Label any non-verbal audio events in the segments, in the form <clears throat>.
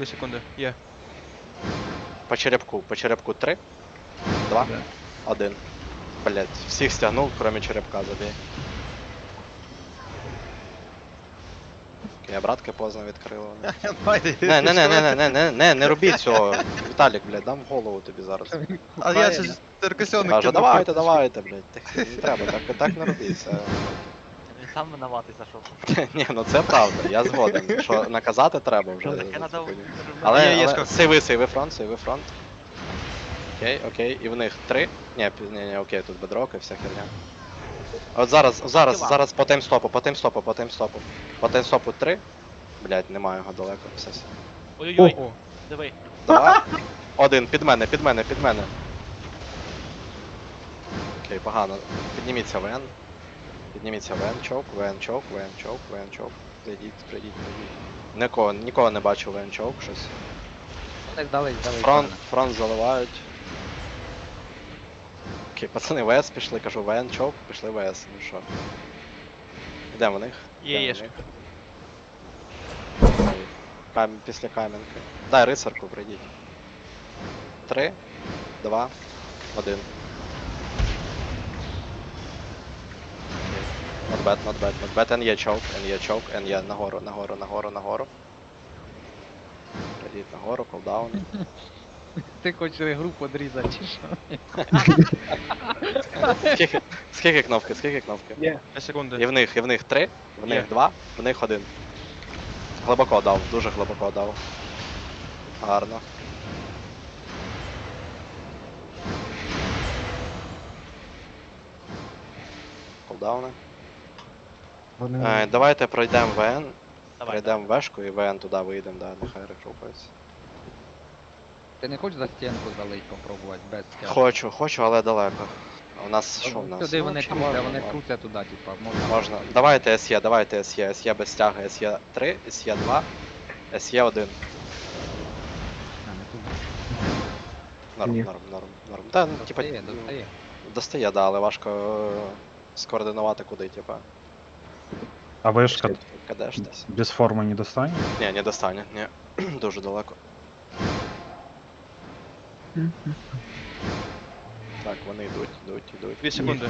Дві секунди, є. По черепку, по черепку три. Два. Да. Один. Блять, всіх стягнув, кроме черепка забій. Я братки поздно відкрила. <laughs> Не, не, не, не, не, не, не, не робіть цього. <laughs> Віталік, блядь, дам голову тобі зараз. А я ще з теркасьонник. Давайте, давайте, блядь. Не <laughs> треба, так, так не робіться. Він сам винуватий зайшов. <laughs> Ні, ну це правда, я згоден. Що наказати треба вже. Таке за надо. цю хуйню. Є, Але, є, але сейви, сейви фронт, сейви фронт. Окей, окей, і в них три. Ні, пі- ні, ні, окей, тут бедрок і вся херня. От зараз, зараз, Діла. зараз по таймстопу, по таймстопу, по таймстопу. По таймстопу три. Блять, немає його далеко. Все. все. Ой-ой-ой, Ого. диви. Два. Один, під мене, під мене, під мене. Окей, погано. Підніміться ВН. Підніміться ВН, чоп, ВН, чоп. Зайдіть, прийдіть, прийдіть. Нікого, нікого не бачу ВН чоп, щось. Так дали, дали. Фронт, фронт заливають. Окей, пацани ВС пішли, кажу, ВН чоп, пішли ВС, ну що. Йдемо в них. Є, йдемо є в ж. них. Кам... Після кам'янки. Дай рицарку, прийдіть. Три, два, один. Окей. Not bad, not bad, not bad. NE choke, NE choke, NE нагору, нагору, нагору, нагору. Прийдіть нагору, колдаун. <laughs> Ти хочеш групу відрізати, чи що? <laughs> Скільки, скільки кнопки, скільки кнопки? Дві І секунди. в них, і в них три, в них Є. два, в них один. Глибоко дав, дуже глибоко дав. Гарно. Колдауни. Е, давайте пройдемо ВН, пройдемо вешку і ВН туди вийдемо, да, нехай рекрупується. Ти не хочеш за стінку залить попробувати без стяг? Хочу, хочу, але далеко. У нас що в нас? Сюди Ну, вони крутять, можна, вони крутять туди, типа, можна. Можна. Давайте СЄ, давайте СЄ, СЄ без тяги, СЄ 3, СЄ 2, СЄ 1. А, не туди. Норм, Ні. норм, норм, норм. Та, ну, типа, Достає, ну, достає. достає, да, але важко е, скоординувати куди, типа. А вишка Кадештесь. без форми не достане? Ні, не достане, ні. Дуже далеко. Так, вони йдуть, йдуть, йдуть. Дві секунди.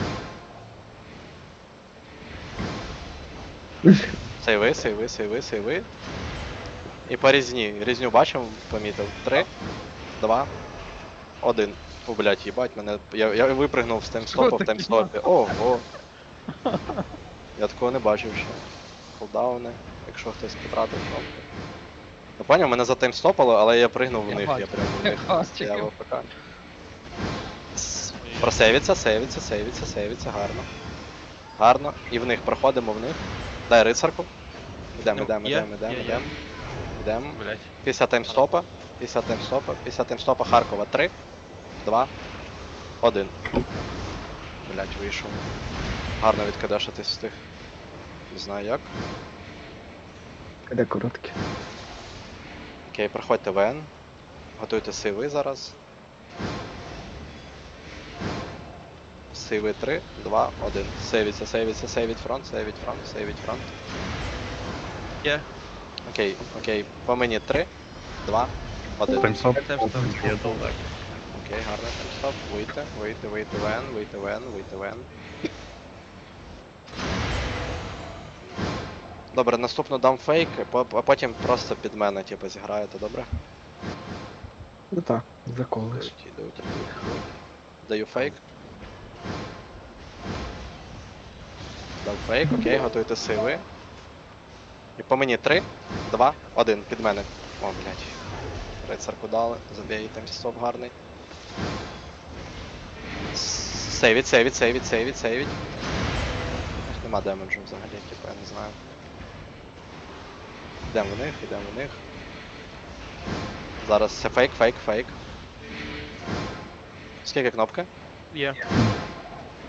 Сейви, сейви, сейви, сейви. І по різні. Різню бачимо, помітив. Три, два, один. О, блядь, їбать мене. Я, я випригнув з таймстопу в таймстопі. Ого. Я такого не бачив ще. Холдауни, якщо хтось потратив кнопку. Ну поняв, мене затаймстопало, але я пригнув в них, я прям в них бачу. стояв АФК. Просейвиться, сейвиться, сейвиться, сейвиться, гарно. Гарно. І в них проходимо в них. Дай рицарку. Йдемо, Ну, йдемо, йдемо, йдемо, йдемо. Йдемо. Після таймстопа. Після таймстопа. Після таймстопа Харкова 3, 2, 1. Блять, вийшов. Гарно відкадешитись встиг. Не знаю як. Де короткі? Окей, проходьте ВН. Готуйте сейви зараз. Сейви 3, 2, 1. Сейвіться, сейвіться, сейвіть фронт, сейвіть фронт, сейвіть фронт. Є. Окей, окей. По мені 3, 2, 1. Таймстоп? Окей, гарно, стоп. Вийти, вийти, вийти ВН, вийти ВН, вийти ВН. Добре, наступно дам фейк, а потім просто під мене, типу, зіграєте, добре? Ну так, заколиш. Даю фейк. Дав фейк, окей, готуйте сейви. І по мені 3, 2, 1, під мене. О, блядь. Рицарку дали, забій там стоп гарний. Сейвіть, сейвіть, сейвіть, сейвіть, сейвіть. Нема демеджу взагалі, типу, я не знаю. Йдемо в них, йдемо в них. Зараз це фейк, фейк, фейк. Скільки кнопки? Є.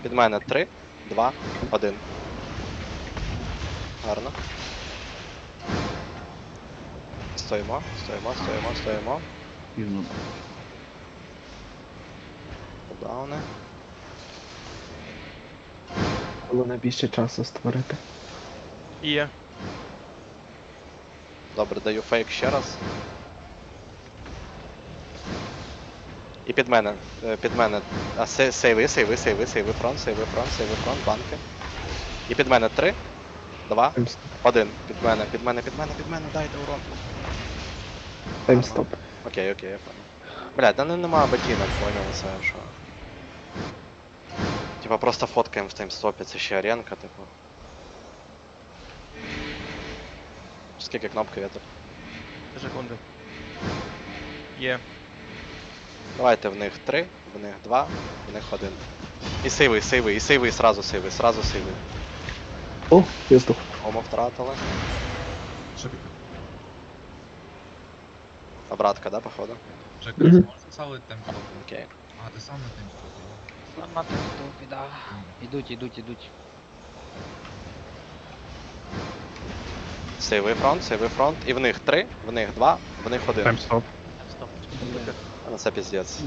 Під мене 3, 2, 1. Гарно. Стоїмо, стоїмо, стоїмо, стоїмо. Кулдауни. Головне більше часу створити. Є. Добре, даю фейк ще раз. І під мене. Е, під мене. А сейви, сейви, сейви, сейви фронт, сейви фронт, сейви фронт, банки. І під мене три. Два. Один. Під мене, під мене, під мене, під мене, дайте урон. Таймстоп. Окей, окей, я понял. Блять, да нема ботинок, понял, це що. Типа просто фоткаємо в таймстопі, це ще аренка, типу. Скільки кнопки вітер? Секунди. Є. Давайте в них 3, в них 2, в них 1. І сейви, сейви, і сейви, сразу сейви, сразу сейви. О, я здох. Омо втратили. Обратка, да, походу? Жека, Мгм. зможеш ставити темп Окей. А, ти сам на темп На тимстопі, да. Ідуть, ідуть, ідуть. Сейви фронт, сейви фронт. І в них 3, в них 2, в них 1. Таймстоп. Стоп. Ну це піздець.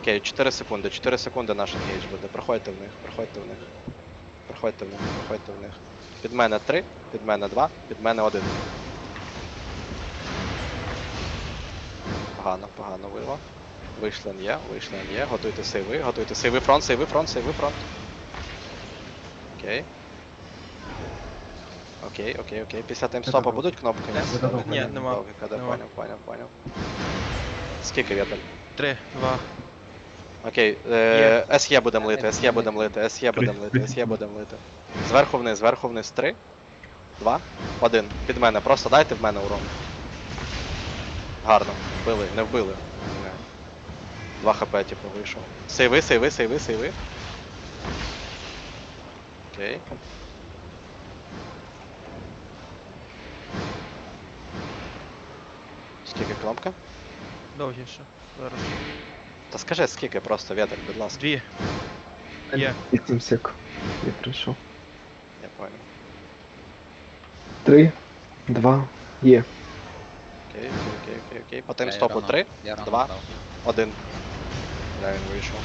Окей, 4 секунди, 4 секунди наш engage буде. Проходьте в них, проходьте в них. Проходьте в них, проходьте в них. Під мене 3, під мене 2, під мене 1. Погано, погано вийшло. Вийшли є, вийшли є. Готуйте сейви, готуйте сейви фронт, сейви фронт, сейви фронт. Окей. Окей, окей, окей. Після таймстопа будуть кнопки? Ні, нема. Коли Нема. поняв, поняв, поняв. Скільки вітель? Три, два. Окей, е, СЄ будемо лити, СЄ будемо лити, СЄ будемо лити, СЄ будемо лити. Зверху вниз, зверху вниз. Три, два, один. Під мене. Просто дайте в мене урон. Гарно. Вбили, не вбили. Ні. Два хп, типу, вийшов. Сейви, сейви, сейви, сейви. Окей. Скільки кнопка? Довгіше. Зараз. Та скажи, скільки просто вітер, будь ласка. Дві. Є. 8 сек. Я прийшов. Я понял. 3, 2, є. Окей, окей, окей, окей, окей. По Я таймстопу рано- 3, я рано два. Один. Бля, він вийшов.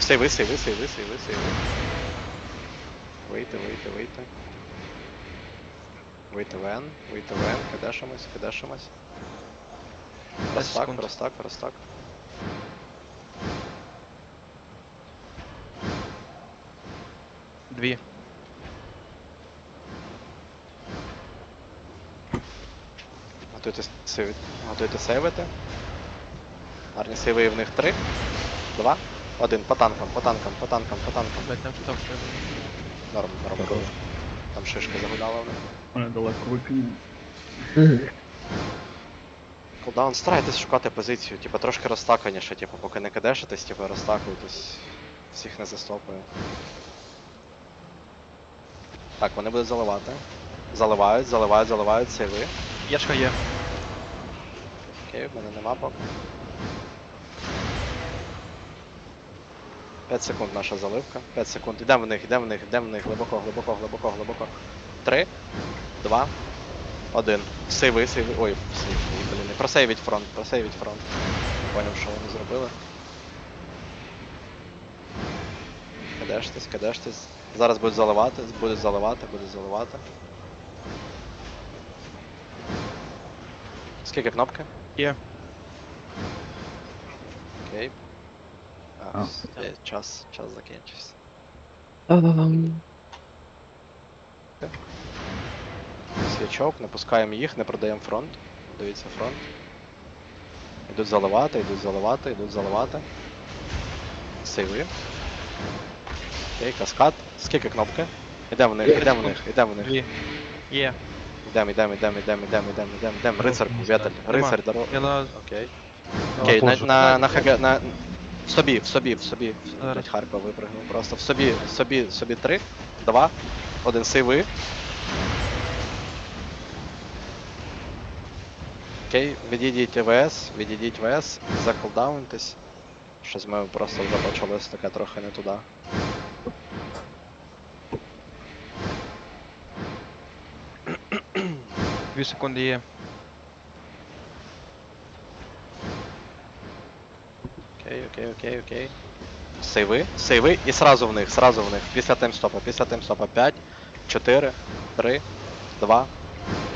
Сейви, сейви, сейви, сейви, сейви. Вийти, вийти, вийти. Вийти вен, вийти вен, кидешимось, кидешимось. Простак, простак, простак. Дві. Готуйте сейвити. Готуйте сейвити. Гарні сейви і в них 3, 2, 1. По танкам, по танкам, по танкам, по танкам. Блять, там стоп. Норм, норм. Там шишка загуляла в них. Мене далеко викинув. <laughs> Мгм. Кулдаун, старайтесь шукати позицію, типу трошки розтаканіше, типу, поки не кидешитесь, типу розтакуйтесь, всіх не застопує. Так, вони будуть заливати. Заливають, заливають, заливають, сейви. Єшка є. Окей, в мене нема поки. 5 секунд наша заливка. 5 секунд. Ідемо в них, ідемо в них, ідемо в них. Глибоко, глибоко, глибоко, глибоко. 3, 2, 1. Сейви, сейви. Ой, сейви. Просейвіть фронт, просейвіть фронт. Поняв, що вони зробили. Кидештесь, кидештесь. Зараз будуть заливати, будуть заливати, будуть заливати. Скільки кнопки? Є. Окей. А, все, час, час закінчився. Свічок, не пускаємо їх, не продаємо фронт. Дивіться фронт. Йдуть заливати, йдуть заливати, йдуть заливати. Сейви. Окей, каскад. Скільки кнопки? Ідемо в них, ідемо в них, ідемо в них. Є. Ідемо, ідемо, ідемо, ідемо, ідемо, ідемо, ідемо, ідемо. Рицарку, вітель, рицар, дорога. Я на... Окей. Окей, на, на, на ХГ, на... В собі, в собі, в собі. Блять, Харкова випрыгнув просто. В собі, в собі, в собі три, два, один сейви. Окей, відійдіть ВС, відійдіть ВС, заколдаунтесь. Щось ми просто вже почалось таке трохи не туди. Дві секунди є. Окей, окей, окей, окей. Сейви, сейви і сразу в них, сразу в них. Після таймстопа, після таймстопа 5, 4, 3, 2,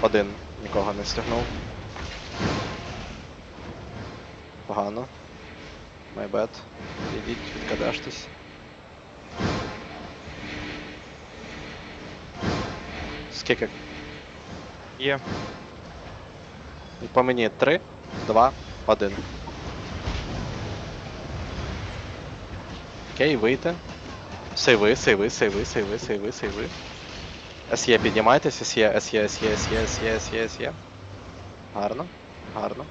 1. Нікого не стягнув. Погано. Майбет. Ідіть, відкадештесь. Скільки? Є. І по мені 3, 2, 1. Окей, вийти. Сейви, сейви, сейви, сейви, сейви, сейви. СЄ піднімайтеся, СЄ, СЄ, СЄ, СЄ, СЄ, СЄ, СЄ. Гарно, гарно.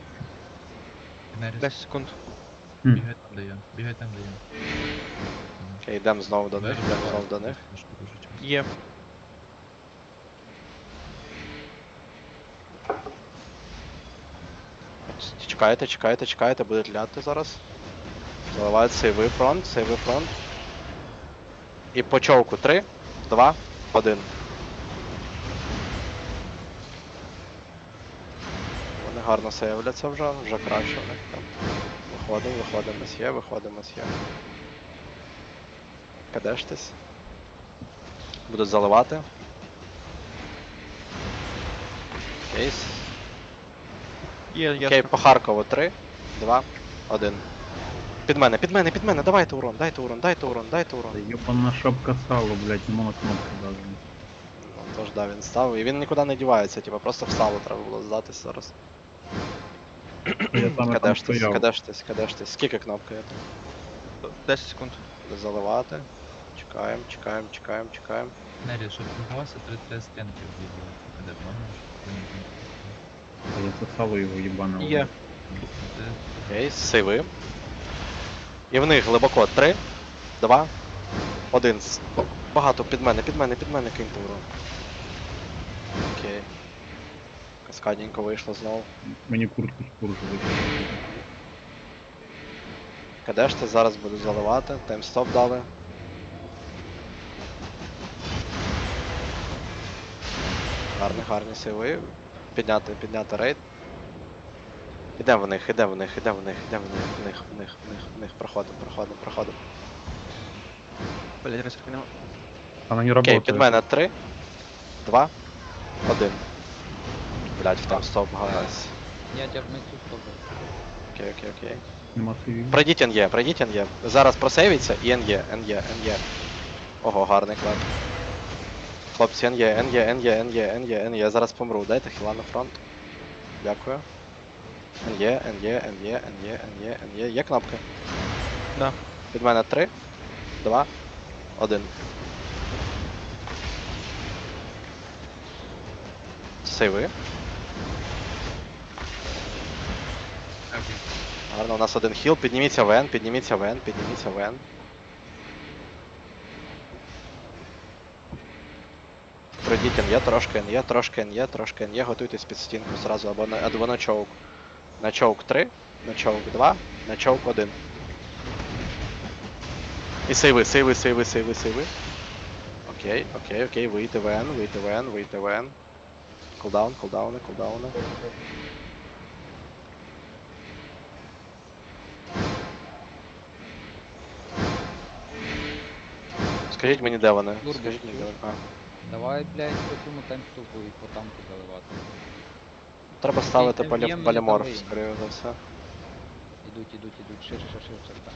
Неріс. 10 секунд. Бігай там, де я. Бігай там, де я. Окей, йдемо знову до них, йдемо знову до них. Дуже часто. Є. Чекайте, чекайте, чекайте, будуть ляти зараз. Заливають сейви фронт, сейви фронт. І по човку 3, 2, 1. Вони гарно сейвляться вже, вже краще в них там. Виходимо, виходимо з є, виходимо з є. Кадештесь. Будуть заливати. Кейс. Є, Окей, по Харкову 3, 2, 1. Під мене, під мене, під мене, давайте урон, дайте урон, дайте урон, дайте урон. Да ёбана шапка сала, блядь, не можна кнопку даже. Ну, тож, да, він став. І він нікуди не дівається, типу, просто в сало треба було здатись зараз. Я там, там Кадештесь, стояв. кадештесь, кадештесь. Скільки кнопка є там? 10 секунд. Заливати. Чекаємо, чекаємо, чекаємо, чекаємо. Неріс, щоб ти ховався, три три стінки вбігли. Де можеш? Я це сало його їбане. Є. Окей, сейви. І в них глибоко 3, 2, 1. Багато під мене, під мене, під мене киньте урон. Окей. Каскадненько вийшло знову. Мені куртку спуржили. Кадеште зараз буду заливати, таймстоп дали. Гарні, гарні сейви. Підняти, підняти рейд. Ідемо в них, ідемо в них, ідемо в них, ідемо в них, в них, в них, в них, в них, проходимо, проходимо, проходимо. Блять, ресурки нема. Вона не Окей, работает. під мене 3, 2, 1. Блять, в таймстоп, гайс. Я тягну цю стопу. Окей, окей, окей. Нема сейвів. Пройдіть НЄ, пройдіть НЄ. Зараз просейвіться і НЄ, НЄ, НЄ. Ого, гарний клад. Хлопці, НЄ, НЄ, НЄ, НЄ, НЄ, НЄ. Зараз помру. Дайте хіла на фронт. Дякую. НЄ, НЄ, НЄ, НЄ, НЄ, НЄ. Є кнопки? Да. Від мене 3, 2, 1. Сейви. Гарно, у нас один хіл. Підніміться в Н, підніміться в Н, підніміться в Н. Пройдіть НЄ, трошки НЄ, трошки НЄ, трошки НЄ, готуйтесь під стінку зразу або на, або на чоук. На чоук 3, на чоук 2, на чоук 1. І сейви, сейви, сейви, сейви, сейви. Окей, окей, окей, вийти в Н, вийти в Н, вийти в Н. Кулдаун, кулдауни, кулдауни. Скажіть мені, де вони? Дурбі, Скажіть мені, де вони. А. Давай, блядь, по цьому таймстопу і по тамку заливати. Треба ставити Ні, полі... MDM поліморф, не давай. скоріше за все. Ідуть, ідуть, ідуть, ширше, ширше там.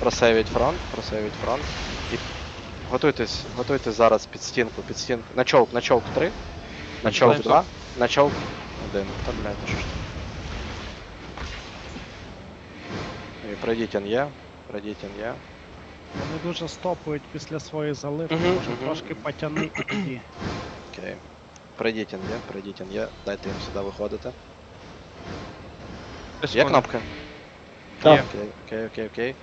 Просейвіть фронт, просейвіть фронт. І готуйтесь, готуйтесь зараз під стінку, під стінку. На човк, на човк 3, на човк Таймстоп. 2, на човк 1. Та блядь, ну що ж. ти. І пройдіть НЄ, пройдіть НЄ. Вони дуже стопують після своєї заливки, Мгм, може мгм, трошки і тоді. Окей. Пройдіть НЄ, пройдіть НЄ, дайте їм сюди виходити. Є кнопка? Є. Окей, окей, окей, окей.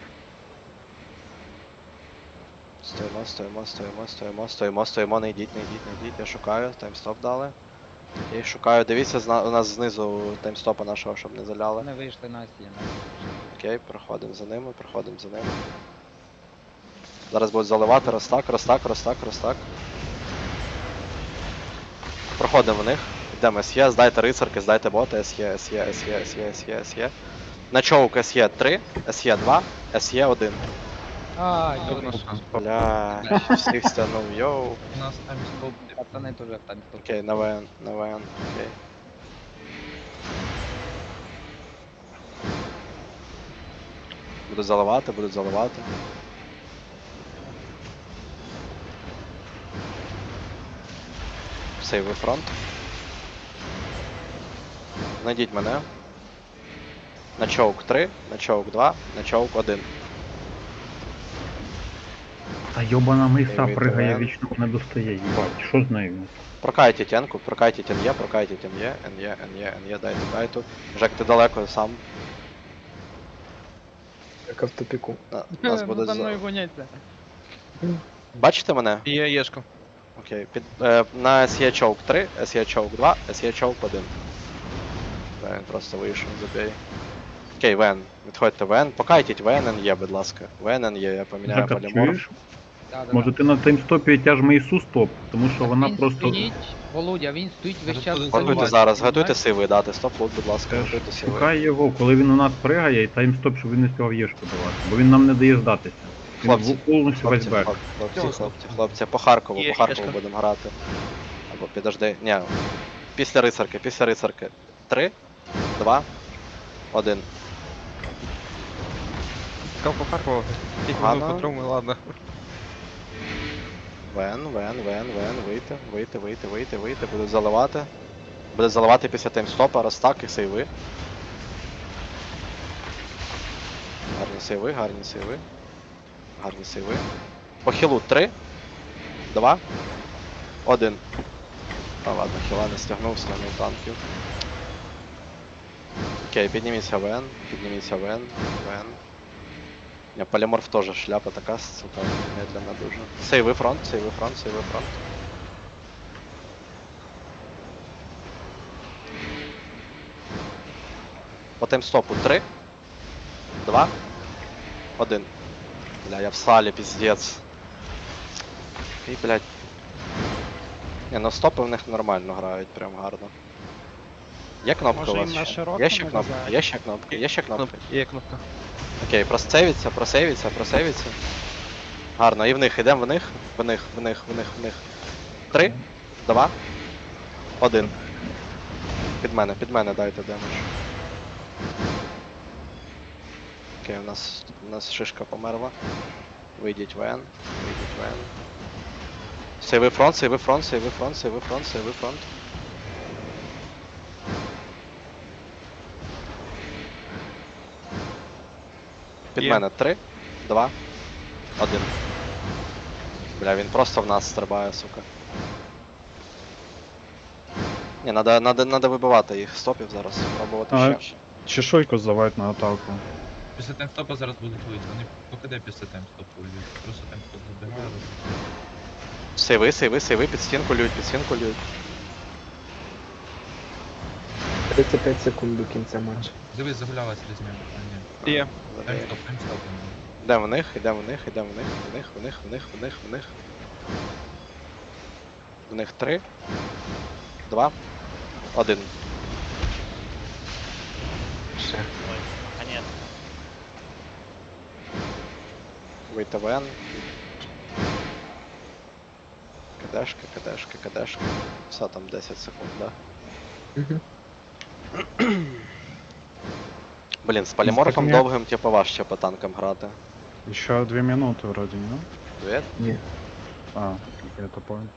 Стоїмо, стоїмо, стоїмо, стоїмо, стоїмо, стоїмо, не йдіть, не йдіть, не йдіть, я шукаю, таймстоп дали. Окей, шукаю, дивіться, зна- у нас знизу таймстопа нашого, щоб не заляли. Вони вийшли на стіну. Окей, проходимо за ними, проходимо за ними. Зараз будуть заливати розтак, розтак, розтак, розтак. Проходимо в них. Йдемо СЄ, здайте рицарки, здайте боти, СЄ, СЄ, СЄ, СЄ, СЄ, СЄ. На чоук СЄ 3, СЄ 2, СЄ 1. А, Тут у Бля, всіх стягнув, йоу. У нас там стоп. пацани теж в таймстопу. Окей, на ВН, на ВН, окей. Будуть заливати, будуть заливати. Сейви фронт. Найдіть мене. На чоук 3, на чоук 2, на чоук 1. Та йобана миса пригає, вічно не достає, їбать. Що з нею? Прокайте тянку, прокайте тен'є, прокайте тен'є, ен'є, ен'є, ен'є, дайте кайту. Жек, ти далеко сам. Яка в тупіку. Нас Ну, буде за. Бачите мене? Є, єшка. Окей. Під, е, на SE Choke 3, SE Choke 2, SE Choke 1. Вен просто вийшов, забій. Окей, Вен. Відходьте Вен. Покайтіть Вен NE, будь ласка. Вен NE, я поміняю Жека, поліморф. чуєш? Да, да, Може да. ти на таймстопі тяж Ісу стоп, тому що вона він просто. стоїть, Володя, він стоїть весь час. Готуйте зараз, готуйте сиви, дати стоп лут, будь ласка, Теж готуйте сиви. Шукай його, коли він у нас пригає, і таймстоп, щоб він не співав єшку давати. Бо він нам не дає здатися. Хлопці, повністю весь Хлопці, бек. хлопці, хлопці, хлопці, по Харкову, Є, по Харкову будемо грати. Або підожди. Ні. Після рицарки, після рицарки. Три, два, один. Сказав по Харкову. Тільки Ладно. минут по ладно. Вен, вен, вен, вен, вийти, вийти, вийти, вийти, вийти, будуть заливати. Буде заливати після таймстопа, розтак і сейви. Гарні сейви, гарні сейви. Гарні сейви. По хілу 3, 2, 1. А ладно, хіла не стягнув, стягнув танків. Окей, підніміться Вен, підніміться Вен, Вен. Не, полиморф тоже шляпа така, сука, медленно дуже. Сейви фронт, сейви фронт, сейви фронт. По таймстопу 3, 2, 1. Бля, я в сале, пиздец. І, блядь. Не, ну стопи в них нормально грають, прям гарно. Є кнопка Може, у вас їм на ще? широко Є ще не кнопка? везе? Є ще кнопка? Є ще кнопка? Кнопка. Є кнопка. Окей, просейвіться, просейвіться, просейвіться. Гарно, і в них, ідемо в них, в них, в них, в них, в них. Три, два, один. Під мене, під мене дайте демедж. Окей, у нас, у нас шишка померла. Вийдіть вен, вийдіть вен. Сейви фронт, сейви фронт, сейви фронт, сейви фронт, сейви фронт. Під Є. мене 3, 2, 1. Бля, він просто в нас стрибає, сука. Ні, надо, надо, надо вибивати їх стопів зараз, пробувати А, ще. Чешуйку здавати на атаку. Після таймстопа зараз будуть вийти. Вони покиде після таймстопу льють. Просто таймстоп забігає. Сейви, сейви, сейви, під стінку лють, під стінку лють. 35 секунд до кінця матчу. Дивись, загулялась різня. А, ні. Є. Таймстоп, таймстоп. Йдемо в них, йдемо в них, йдемо в них, в них, в них, в них, в них, в них. В них 3, 2, 1. Ще. Вийти в Н. КДшка, КДшка, КДшка. Все там 10 секунд, да. <clears throat> Мгм. Блін, з поліморфом Ні. довгим, типу, важче по танкам грати. Еще две минуты вроде, ну? Дві? Ні. А, я это понял.